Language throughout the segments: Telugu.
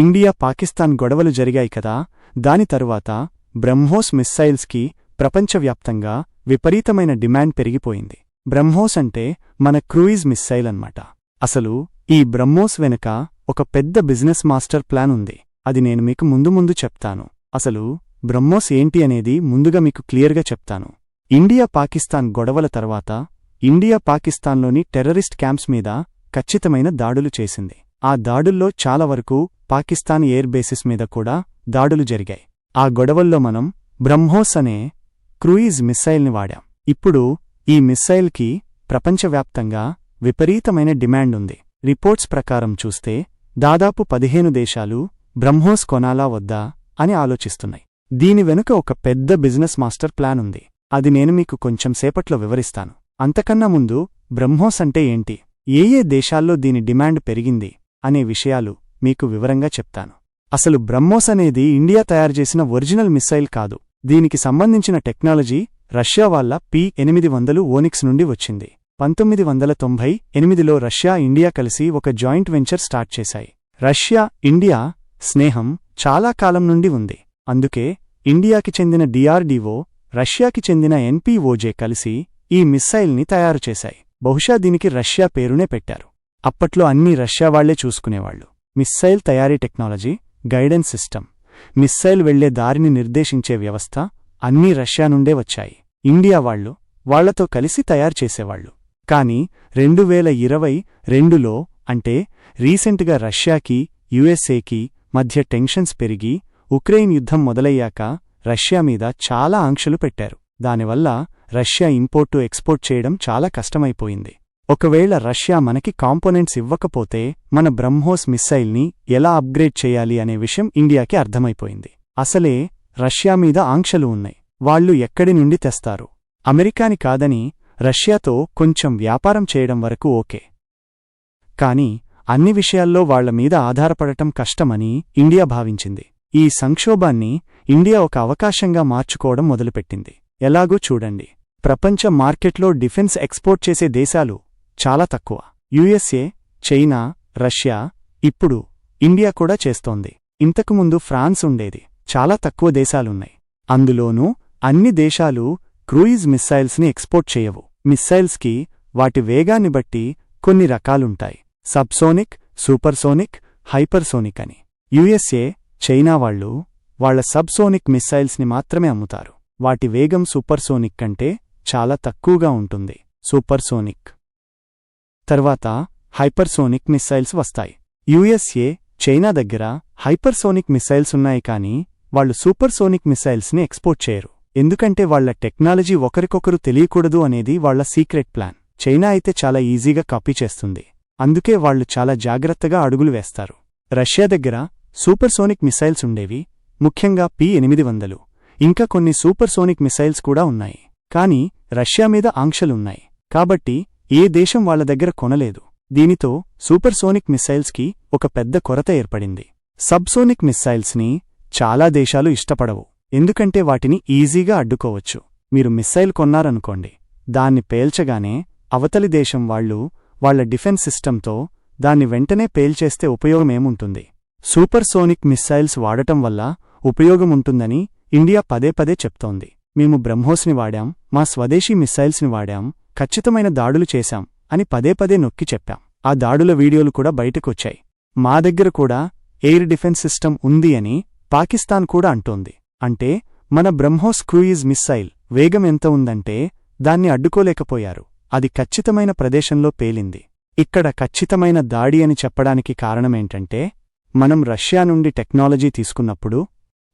ఇండియా పాకిస్తాన్ గొడవలు జరిగాయి కదా దాని తరువాత బ్రహ్మోస్ మిస్సైల్స్కి ప్రపంచవ్యాప్తంగా విపరీతమైన డిమాండ్ పెరిగిపోయింది. బ్రహ్మోస్ అంటే మన క్రూయిజ్ మిస్సైల్ అన్నమాట అసలు ఈ బ్రహ్మోస్ వెనుక ఒక పెద్ద బిజినెస్ మాస్టర్ ప్లాన్ ఉంది. అది నేను మీకు ముందు ముందు చెప్తాను. అసలు బ్రహ్మోస్ ఏంటి అనేది ముందుగా మీకు క్లియర్గా చెప్తాను. ఇండియా పాకిస్తాన్ గొడవల తర్వాత ఇండియా పాకిస్తాన్లోని టెర్రరిస్ట్ క్యాంప్స్ మీద ఖచ్చితమైన దాడులు చేసింది. ఆ దాడుల్లో చాలా వరకు పాకిస్తాన్ ఎయిర్ బేసిస్ మీద కూడా దాడులు జరిగాయి. ఆ గొడవల్లో మనం బ్రహ్మోస్ అనే క్రూయిజ్ మిస్సైల్ని వాడాం. ఇప్పుడు ఈ మిస్సైల్కి ప్రపంచవ్యాప్తంగా విపరీతమైన డిమాండ్ ఉంది. రిపోర్ట్స్ ప్రకారం చూస్తే దాదాపు పదిహేను దేశాలు బ్రహ్మోస్ కొనాలా వద్దా అని ఆలోచిస్తున్నాయి. దీని వెనుక ఒక పెద్ద బిజినెస్ మాస్టర్ ప్లాన్ ఉంది. అది నేను మీకు కొంచెం సేపట్లో వివరిస్తాను. అంతకన్నా ముందు బ్రహ్మోస్ అంటే ఏంటి? ఏ ఏ దేశాల్లో దీని డిమాండ్ పెరిగింది? అనే విషయాలు మీకు వివరంగా చెప్తాను. అసలు బ్రహ్మోస్ అనేది ఇండియా తయారుచేసిన ఒరిజినల్ మిస్సైల్ కాదు. దీనికి సంబంధించిన టెక్నాలజీ రష్యా వాళ్ళ పి ఎనిమిది వందలు ఓనిక్స్ నుండి వచ్చింది. పంతొమ్మిది వందల తొంభై ఎనిమిదిలో రష్యా ఇండియా కలిసి ఒక జాయింట్ వెంచర్ స్టార్ట్ చేశాయి. రష్యా ఇండియా స్నేహం చాలా కాలం నుండి ఉంది. అందుకే ఇండియాకి చెందిన డిఆర్డీఓ రష్యాకి చెందిన ఎన్పీఓజే కలిసి ఈ మిస్సైల్ని తయారు చేశాయి. బహుశా దీనికి రష్యా పేరునే పెట్టారు. అప్పట్లో అన్నీ రష్యా వాళ్ళే చూసుకునేవాళ్ళు మిస్సైల్ తయారీ టెక్నాలజీ గైడెన్స్ సిస్టమ్. మిస్సైల్ వెళ్ళే దారిని నిర్దేశించే వ్యవస్థ అన్నీ రష్యా నుండే వచ్చాయి. ఇండియా వాళ్ళు వాళ్ళతో కలిసి తయారు చేసేవాళ్ళు కాని రెండు వేల ఇరవై రెండులో అంటే రీసెంట్గా రష్యాకి యుఎస్ఏకి మధ్య టెన్షన్స్ పెరిగి ఉక్రెయిన్ యుద్ధం మొదలయ్యాక రష్యా మీద చాలా ఆంక్షలు పెట్టారు. దానివల్ల రష్యా ఇంపోర్టు ఎక్స్పోర్ట్ చేయడం చాలా కష్టమైపోయింది. ఒకవేళ రష్యా మనకి కాంపోనెంట్స్ ఇవ్వకపోతే మన బ్రహ్మోస్ మిస్సైల్ని ఎలా అప్గ్రేడ్ చేయాలి అనే విషయం ఇండియాకి అర్థమైపోయింది. అసలే రష్యా మీద ఆంక్షలు ఉన్నాయి. వాళ్ళు ఎక్కడి నుండి తెస్తారు? అమెరికాని కాదని రష్యాతో కొంచెం వ్యాపారం చేయడం వరకు ఓకే. కాని అన్ని విషయాల్లో వాళ్ళ మీద ఆధారపడటం కష్టమని ఇండియా భావించింది. ఈ సంక్షోభాన్ని ఇండియా ఒక అవకాశంగా మార్చుకోవడం మొదలుపెట్టింది. ఎలాగూ చూడండి. ప్రపంచ మార్కెట్లో డిఫెన్స్ ఎక్స్పోర్ట్ చేసే దేశాలు చాలా తక్కువ. యుఎస్ఏ చైనా రష్యా ఇప్పుడు ఇండియా కూడా చేస్తోంది. ఇంతకుముందు ఫ్రాన్స్ ఉండేది. చాలా తక్కువ దేశాలున్నాయి. అందులోనూ అన్ని దేశాలు క్రూయిజ్ మిస్సైల్స్ని ఎక్స్పోర్ట్ చేయవు. మిస్సైల్స్కి వాటి వేగాన్ని బట్టి కొన్ని రకాలుంటాయి. సబ్సోనిక్ సూపర్సోనిక్ హైపర్సోనిక్ అని. యుఎస్ఏ చైనా వాళ్ళు వాళ్ళ సబ్సోనిక్ మిస్సైల్స్ని మాత్రమే అమ్ముతారు. వాటి వేగం సూపర్సోనిక్ కంటే చాలా తక్కువగా ఉంటుంది. సూపర్సోనిక్ తర్వాత హైపర్సోనిక్ మిస్సైల్స్ వస్తాయి. యుఎస్ఏ చైనా దగ్గర హైపర్సోనిక్ మిస్సైల్స్ ఉన్నాయి కానీ వాళ్ళు సూపర్సోనిక్ మిస్సైల్స్ని ఎక్స్పోర్ట్ చేయరు. ఎందుకంటే వాళ్ళ టెక్నాలజీ ఒకరికొకరు తెలియకూడదు అనేది వాళ్ళ సీక్రెట్ ప్లాన్. చైనా అయితే చాలా ఈజీగా కాపీ చేస్తుంది. అందుకే వాళ్ళు చాలా జాగ్రత్తగా అడుగులు వేస్తారు. రష్యా దగ్గర సూపర్సోనిక్ మిసైల్స్ ఉండేవి ముఖ్యంగా పి ఎనిమిది వందలు. ఇంకా కొన్ని సూపర్సోనిక్ మిసైల్స్ కూడా ఉన్నాయి. కానీ రష్యా మీద ఆంక్షలున్నాయి. కాబట్టి ఏ దేశం వాళ్ళ దగ్గర కొనలేదు. దీనితో సూపర్సోనిక్ మిస్సైల్స్కి ఒక పెద్ద కొరత ఏర్పడింది. సబ్సోనిక్ మిస్సైల్స్ని చాలా దేశాలు ఇష్టపడవు. ఎందుకంటే వాటిని ఈజీగా అడ్డుకోవచ్చు. మీరు మిస్సైల్ కొన్నారనుకోండి. దాన్ని పేల్చగానే అవతలి దేశం వాళ్ళు వాళ్ళ డిఫెన్స్ సిస్టంతో దాన్ని వెంటనే పేల్చేస్తే ఉపయోగమేముంటుంది? సూపర్సోనిక్ మిస్సైల్స్ వాడటం వల్ల ఉపయోగముంటుందని ఇండియా పదే పదే చెప్తోంది. మేము బ్రహ్మోస్ని వాడాం మా స్వదేశీ మిస్సైల్స్ని వాడాం ఖచ్చితమైన దాడులు చేశాం అని పదే పదే నొక్కి చెప్పాం. ఆ దాడుల వీడియోలు కూడా బయటకొచ్చాయి. మా దగ్గర కూడా ఎయిర్ డిఫెన్స్ సిస్టమ్ ఉంది అని పాకిస్తాన్ కూడా అంటోంది. అంటే మన బ్రహ్మోస్ క్రూయిజ్ మిస్సైల్ వేగం ఎంత ఉందంటే దాన్ని అడ్డుకోలేకపోయారు. అది ఖచ్చితమైన ప్రదేశంలో పేలింది. ఇక్కడ ఖచ్చితమైన దాడి అని చెప్పడానికి కారణమేంటంటే మనం రష్యా నుండి టెక్నాలజీ తీసుకున్నప్పుడు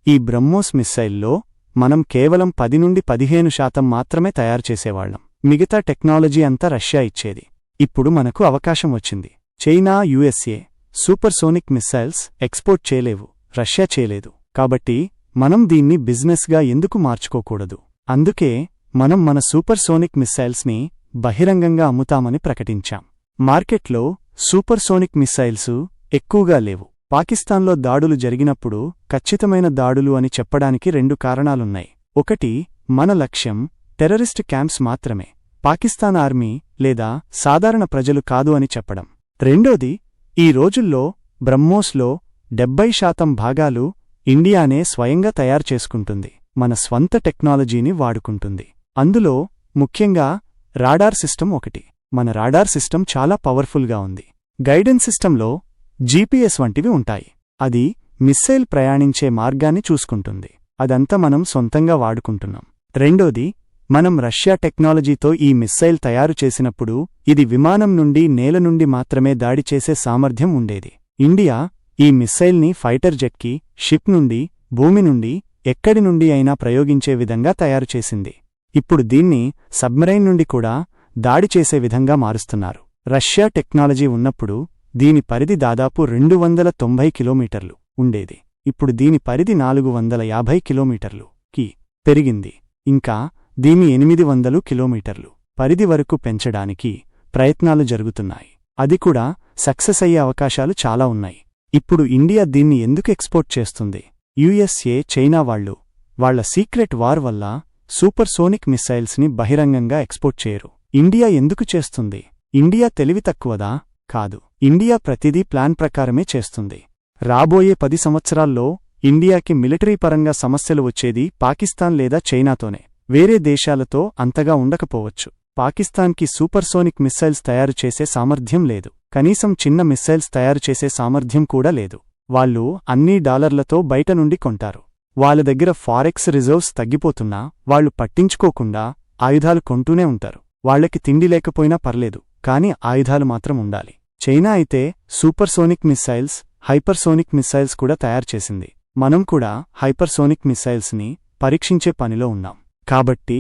ఈ బ్రహ్మోస్ మిస్సైల్లో మనం కేవలం పది నుండి పదిహేను శాతం మాత్రమే తయారుచేసేవాళ్ళం మిగతా టెక్నాలజీ అంతా రష్యా ఇచ్చేది. ఇప్పుడు మనకు అవకాశం వచ్చింది. China USA supersonic missiles export చేయలేవు. రష్యా చేయలేదు. కాబట్టి మనం దీన్ని బిజినెస్గా ఎందుకు మార్చుకోకూడదు? అందుకే మనం మన సూపర్సోనిక్ మిస్సైల్స్ని బహిరంగంగా అమ్ముతామని ప్రకటించాం. మార్కెట్లో సూపర్సోనిక్ మిస్సైల్సు ఎక్కువగా లేవు. పాకిస్తాన్లో దాడులు జరిగినప్పుడు ఖచ్చితమైన దాడులు అని చెప్పడానికి రెండు కారణాలున్నాయి. ఒకటి మన లక్ష్యం టెర్రరిస్ట్ క్యాంప్స్ మాత్రమే. పాకిస్తాన్ ఆర్మీ లేదా సాధారణ ప్రజలు కాదు అని చెప్పడం. రెండోది ఈ రోజుల్లో బ్రహ్మోస్లో డెబ్బై శాతం భాగాలు ఇండియానే స్వయంగా తయారు చేసుకుంటుంది మన స్వంత టెక్నాలజీని వాడుకుంటుంది. అందులో ముఖ్యంగా రాడార్ సిస్టమ్ ఒకటి. మన రాడార్ సిస్టమ్ చాలా పవర్ఫుల్గా ఉంది. గైడెన్స్ సిస్టంలో జీపీఎస్ వంటివి ఉంటాయి. అది మిస్సైల్ ప్రయాణించే మార్గాన్ని చూసుకుంటుంది. అదంతా మనం సొంతంగా వాడుకుంటున్నాం. రెండోది మనం రష్యా టెక్నాలజీతో ఈ మిస్సైల్ తయారు చేసినప్పుడు ఇది విమానం నుండి నేల నుండి మాత్రమే దాడి చేసే సామర్థ్యం ఉండేది. ఇండియా ఈ మిస్సైల్ని ఫైటర్ జెట్కి షిప్ నుండి భూమి నుండి ఎక్కడి నుండి అయినా ప్రయోగించే విధంగా తయారు చేసింది. ఇప్పుడు దీన్ని సబ్మెరైన్ నుండి కూడా దాడి చేసే విధంగా మారుస్తున్నారు. రష్యా టెక్నాలజీ ఉన్నప్పుడు దీని పరిధి దాదాపు రెండు వందల తొంభై కిలోమీటర్లు ఉండేది. ఇప్పుడు దీని పరిధి నాలుగు వందల యాభై కిలోమీటర్లు కి పెరిగింది. ఇంకా దీని ఎనిమిది వందలు కిలోమీటర్లు పరిధి వరకు పెంచడానికి ప్రయత్నాలు జరుగుతున్నాయి. అది కూడా సక్సెస్ అయ్యే అవకాశాలు చాలా ఉన్నాయి. ఇప్పుడు ఇండియా దీన్ని ఎందుకు ఎక్స్పోర్ట్ చేస్తుంది? యుఎస్ఏ చైనా వాళ్ళు వాళ్ళ సీక్రెట్ వార్ వల్ల సూపర్ సోనిక్ మిస్సైల్స్ని బహిరంగంగా ఎక్స్పోర్ట్ చేయరు. ఇండియా ఎందుకు చేస్తుంది? ఇండియా తెలివి తక్కువదా? కాదు. ఇండియా ప్రతిదీ ప్లాన్ ప్రకారమే చేస్తుంది. రాబోయే పది సంవత్సరాల్లో ఇండియాకి మిలిటరీ పరంగా సమస్యలు వచ్చేది పాకిస్తాన్ లేదా చైనాతోనే. వేరే దేశాలతో అంతగా ఉండకపోవచ్చు. పాకిస్తాన్కి సూపర్సోనిక్ మిస్సైల్స్ తయారు చేసే సామర్థ్యం లేదు. కనీసం చిన్న మిస్సైల్స్ తయారు చేసే సామర్థ్యం కూడా లేదు. వాళ్ళు అన్నీ డాలర్లతో బయట నుండి కొంటారు. వాళ్ళ దగ్గర ఫారెక్స్ రిజర్వ్స్ తగ్గిపోతున్నా వాళ్ళు పట్టించుకోకుండా ఆయుధాలు కొంటూనే ఉంటారు. వాళ్ళకి తిండి లేకపోయినా పర్లేదు కాని ఆయుధాలు మాత్రం ఉండాలి. చైనా అయితే సూపర్సోనిక్ మిస్సైల్స్ హైపర్సోనిక్ మిస్సైల్స్ కూడా తయారు చేసింది మనం కూడా హైపర్సోనిక్ మిస్సైల్స్ని పరీక్షించే పనిలో ఉన్నాం. కాబట్టి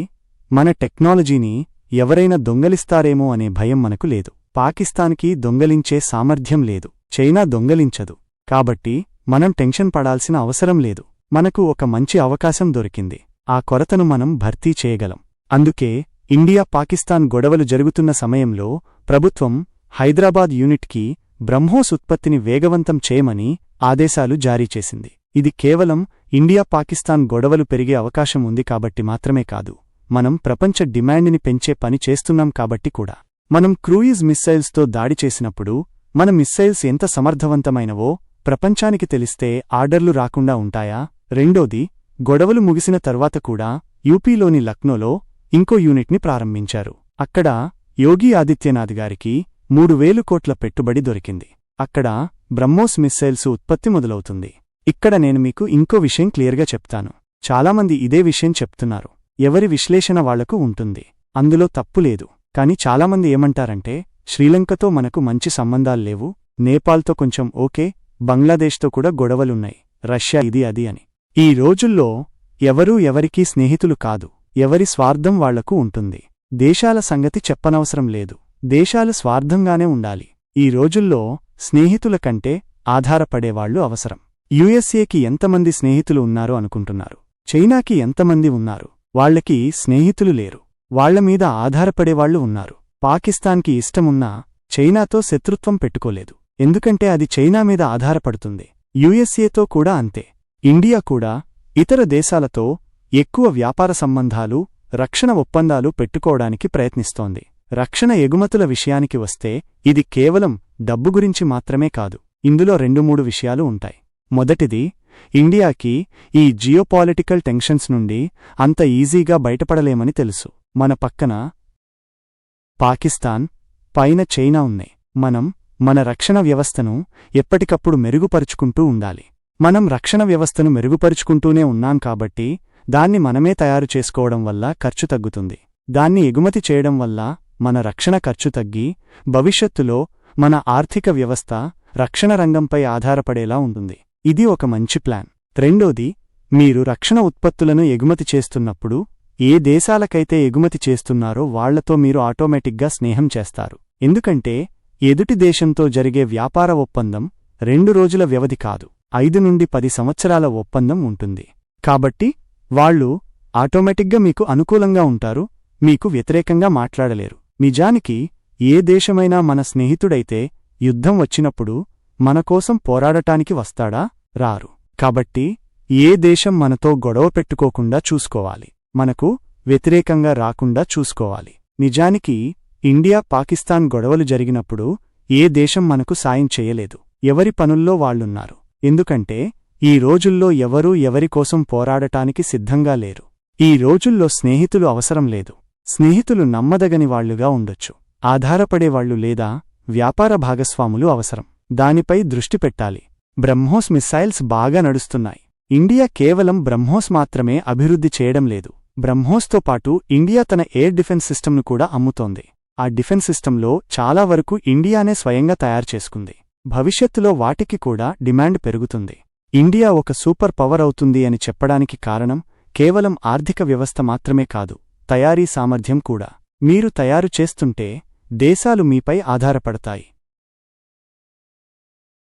మన టెక్నాలజీని ఎవరైనా దొంగలిస్తారేమో అనే భయం మనకు లేదు. పాకిస్తాన్కి దొంగలించే సామర్థ్యం లేదు. చైనా దొంగలించదు. కాబట్టి మనం టెన్షన్ పడాల్సిన అవసరం లేదు. మనకు ఒక మంచి అవకాశం దొరికింది. ఆ కొరతను మనం భర్తీ చేయగలం. అందుకే ఇండియా పాకిస్తాన్ గొడవలు జరుగుతున్న సమయంలో ప్రభుత్వం హైదరాబాద్ యూనిట్కి బ్రహ్మోస్ ఉత్పత్తిని వేగవంతం చేయమని ఆదేశాలు జారీ చేసింది. ఇది కేవలం ఇండియా పాకిస్తాన్ గొడవలు పెరిగే అవకాశం ఉంది కాబట్టి మాత్రమే కాదు మనం ప్రపంచ డిమాండ్ని పెంచే పని చేస్తున్నాం కాబట్టి కూడా. మనం క్రూయిజ్ మిస్సైల్స్తో దాడి చేసినప్పుడు మన మిస్సైల్స్ ఎంత సమర్థవంతమైనవో ప్రపంచానికి తెలిస్తే ఆర్డర్లు రాకుండా ఉంటాయా? రెండోది గొడవలు ముగిసిన తర్వాత కూడా యూపీలోని లక్నోలో ఇంకో యూనిట్ని ప్రారంభించారు. అక్కడ యోగి ఆదిత్యనాథ్ గారికి మూడు వేలు కోట్ల పెట్టుబడి దొరికింది. అక్కడ బ్రహ్మోస్ మిస్సైల్స్ ఉత్పత్తి మొదలవుతుంది. ఇక్కడ నేను మీకు ఇంకో విషయం క్లియర్గా చెప్తాను. చాలామంది ఇదే విషయం చెప్తున్నారు. ఎవరి విశ్లేషణ వాళ్ళకు ఉంటుంది. అందులో తప్పు లేదు. కాని చాలామంది ఏమంటారంటే శ్రీలంకతో మనకు మంచి సంబంధాల్లేవు నేపాల్తో కొంచెం ఓకే. బంగ్లాదేశ్తో కూడా గొడవలున్నాయి. రష్యా ఇది అది అని. ఈ రోజుల్లో ఎవరూ ఎవరికీ స్నేహితులు కాదు. ఎవరి స్వార్థం వాళ్ళకు ఉంటుంది. దేశాల సంగతి చెప్పనవసరం లేదు. దేశాలు స్వార్థంగానే ఉండాలి. ఈ రోజుల్లో స్నేహితుల కంటే ఆధారపడేవాళ్ళు అవసరం. యుఎస్ఏకి ఎంతమంది స్నేహితులు ఉన్నారు అనుకుంటున్నారు. చైనాకి ఎంతమంది ఉన్నారు? వాళ్ళకి స్నేహితులు లేరు. వాళ్ళమీద ఆధారపడేవాళ్ళు ఉన్నారు. పాకిస్తాన్కి ఇష్టమున్నా చైనాతో శత్రుత్వం పెట్టుకోలేదు. ఎందుకంటే అది చైనా మీద ఆధారపడుతుంది. యుఎస్ఏతో కూడా అంతే. ఇండియా కూడా ఇతర దేశాలతో ఎక్కువ వ్యాపార సంబంధాలు రక్షణ ఒప్పందాలు పెట్టుకోవడానికి ప్రయత్నిస్తోంది. రక్షణ ఎగుమతుల విషయానికి వస్తే ఇది కేవలం డబ్బు గురించి మాత్రమే కాదు. ఇందులో రెండు మూడు విషయాలు ఉంటాయి. మొదటిది ఇండియాకి ఈ జియోపాలిటికల్ టెన్షన్స్ నుండి అంత ఈజీగా బయటపడలేమని తెలుసు. మన పక్కన పాకిస్తాన్ పైన చైనా ఉన్నాయి. మనం మన రక్షణ వ్యవస్థను ఎప్పటికప్పుడు మెరుగుపరుచుకుంటూ ఉండాలి. మనం రక్షణ వ్యవస్థను మెరుగుపరుచుకుంటూనే ఉన్నాం కాబట్టి దాన్ని మనమే తయారు చేసుకోవడం వల్ల ఖర్చు తగ్గుతుంది. దాన్ని ఎగుమతి చేయడం వల్ల మన రక్షణ ఖర్చు తగ్గి భవిష్యత్తులో మన ఆర్థిక వ్యవస్థ రక్షణ రంగంపై ఆధారపడేలా ఉంటుంది. ఇది ఒక మంచి ప్లాన్. రెండోది మీరు రక్షణ ఉత్పత్తులను ఎగుమతి చేస్తున్నప్పుడు ఏ దేశాలకైతే ఎగుమతి చేస్తున్నారో వాళ్ళతో మీరు ఆటోమేటిక్గా స్నేహం చేస్తారు. ఎందుకంటే ఎదుటి దేశంతో జరిగే వ్యాపార ఒప్పందం రెండు రోజుల వ్యవధి కాదు ఐదు నుండి పది సంవత్సరాల ఒప్పందం ఉంటుంది. కాబట్టి వాళ్ళు ఆటోమేటిక్గా మీకు అనుకూలంగా ఉంటారు మీకు వ్యతిరేకంగా మాట్లాడలేరు. నిజానికి ఏ దేశమైనా మన స్నేహితుడైతే యుద్ధం వచ్చినప్పుడు మనకోసం పోరాడటానికి వస్తాడా? రారు. కాబట్టి ఏ దేశం మనతో గొడవ పెట్టుకోకుండా చూసుకోవాలి. మనకు వ్యతిరేకంగా రాకుండా చూసుకోవాలి. నిజానికి ఇండియా పాకిస్తాన్ గొడవలు జరిగినప్పుడు ఏ దేశం మనకు సాయం చేయలేదు. ఎవరి పనుల్లో వాళ్ళున్నారు ఎందుకంటే ఈ రోజుల్లో ఎవరూ ఎవరికోసం పోరాడటానికి సిద్ధంగా లేరు. ఈ రోజుల్లో స్నేహితులు అవసరం లేదు. స్నేహితులు నమ్మదగని వాళ్ళుగా ఉండొచ్చు. ఆధారపడేవాళ్ళు లేదా వ్యాపార భాగస్వాములు అవసరం. దానిపై దృష్టి పెట్టాలి. బ్రహ్మోస్ మిస్సైల్స్ బాగా నడుస్తున్నాయి. ఇండియా కేవలం బ్రహ్మోస్ మాత్రమే అభివృద్ధి చేయడం లేదు. బ్రహ్మోస్తో పాటు ఇండియా తన ఎయిర్ డిఫెన్స్ సిస్టమ్ను కూడా అమ్ముతోంది. ఆ డిఫెన్స్ సిస్టంలో చాలా వరకు ఇండియానే స్వయంగా తయారు చేసుకుంది. భవిష్యత్తులో వాటికి కూడా డిమాండ్ పెరుగుతుంది. ఇండియా ఒక సూపర్ పవర్ అవుతుంది అని చెప్పడానికి కారణం కేవలం ఆర్థిక వ్యవస్థ మాత్రమే కాదు తయారీ సామర్థ్యం కూడా. మీరు తయారు చేస్తుంటే దేశాలు మీపై ఆధారపడతాయి.